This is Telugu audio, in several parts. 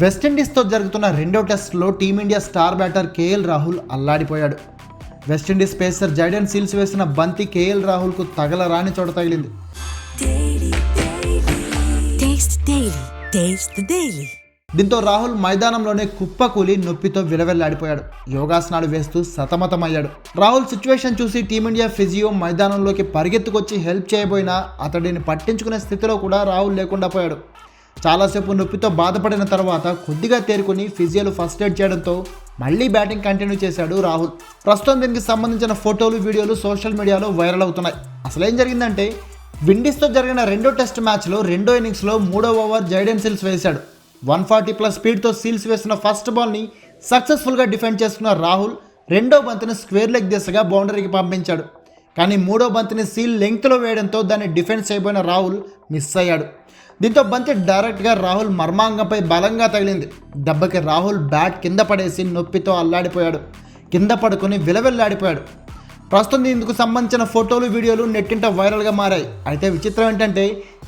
వెస్టిండీస్తో జరుగుతున్న రెండో టెస్ట్లో Team India star batter KL Rahul అల్లాడిపోయాడు. West Indies pacer Jayden Seales వేసిన బంతి కేఎల్ రాహుల్కు తగలరాని చోట తగిలింది. దీంతో రాహుల్ మైదానంలోనే కుప్పకూలి నొప్పితో విలవెల్లాడిపోయాడు. యోగాసనాలు వేస్తూ సతమతమయ్యాడు. రాహుల్ సిచ్యువేషన్ చూసి టీమిండియా ఫిజియో మైదానంలోకి పరిగెత్తుకొచ్చి హెల్ప్ చేయబోయినా అతడిని పట్టించుకునే స్థితిలో కూడా రాహుల్ లేకుండా పోయాడు. చాలాసేపు నొప్పితో బాధపడిన తర్వాత కొద్దిగా తేరుకుని ఫిజియోలు ఫస్ట్ ఎయిడ్ చేయడంతో మళ్ళీ బ్యాటింగ్ కంటిన్యూ చేశాడు రాహుల్. ప్రస్తుతం దీనికి సంబంధించిన ఫోటోలు వీడియోలు సోషల్ మీడియాలో వైరల్ అవుతున్నాయి. అసలేం జరిగిందంటే విండీస్తో జరిగిన రెండో టెస్ట్ మ్యాచ్లో రెండో ఇన్నింగ్స్లో మూడో ఓవర్ జైడెన్ సిల్స్ వేశాడు. వన్ ఫార్టీ ప్లస్ స్పీడ్తో సీల్స్ వేసిన ఫస్ట్ బాల్ని సక్సెస్ఫుల్గా డిఫెండ్ చేసుకున్న రాహుల్ రెండో బంతిని స్క్వేర్ లెగ్ దిశగా బౌండరీకి పంపించాడు. కానీ మూడో బంతిని సీల్ లెంగ్త్లో వేయడంతో దాన్ని డిఫెన్స్ చేయబోయిన రాహుల్ మిస్ అయ్యాడు. దీంతో బంతి డైరెక్ట్గా రాహుల్ మర్మాంగంపై బలంగా తగిలింది. దెబ్బకి రాహుల్ బ్యాట్ కింద పడేసి నొప్పితో అల్లాడిపోయాడు. కింద పడుకుని విలవెల్లాడిపోయాడు. ప్రస్తుతం ఇందుకు సంబంధించిన ఫోటోలు వీడియోలు నెట్టింట వైరల్గా మారాయి. అయితే విచిత్రం ఏంటంటే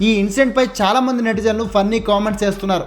ఈ ఇన్సిడెంట్పై చాలామంది నెటిజన్లు ఫన్నీ కామెంట్స్ చేస్తున్నారు.